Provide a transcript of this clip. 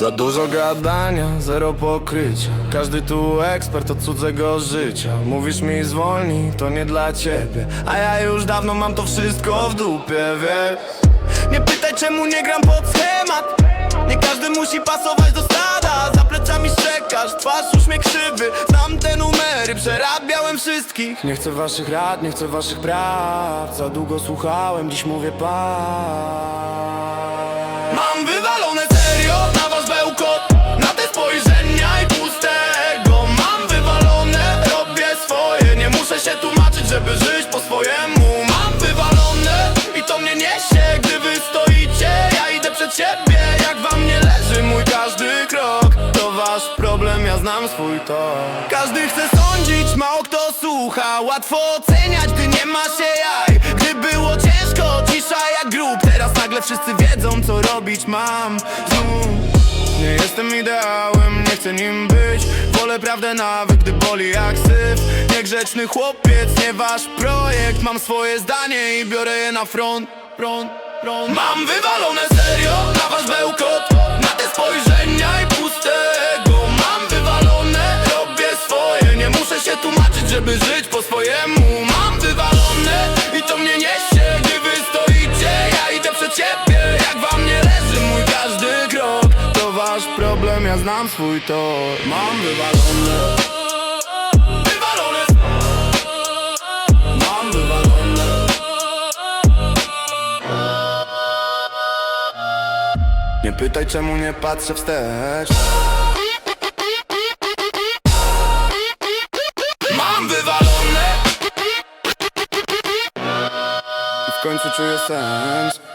Za dużo gadania, zero pokrycia. Każdy tu ekspert od cudzego życia. Mówisz mi zwolnij, to nie dla ciebie. A ja już dawno mam to wszystko w dupie, wiesz? Nie pytaj czemu nie gram pod schemat. Nie każdy musi pasować do stada. Za plecami szczekasz, twarz uśmiech krzywy. Znam te numery, przerabiałem wszystkich. Nie chcę waszych rad, nie chcę waszych praw. Za długo słuchałem, dziś mówię pa znam swój tok Każdy chce sądzić, mało kto słucha. Łatwo oceniać, gdy nie ma się jaj. Gdy było ciężko, cisza jak grób. Teraz nagle wszyscy wiedzą, co robić mam. Znów nie jestem ideałem, nie chcę nim być. Wolę prawdę nawet, gdy boli jak syf. Niegrzeczny chłopiec, nie wasz projekt. Mam swoje zdanie i biorę je na front, front, front. Mam wywalone serio na wasz bełkot żeby żyć po swojemu. Mam wywalone i to mnie niesie. Gdy wy stoicie, ja idę przed siebie. Jak wam nie leży mój każdy krok To wasz problem, ja znam swój tor. Mam wywalone. Wywalone. Mam wywalone. Nie pytaj czemu nie patrzę wstecz końcu czuję sens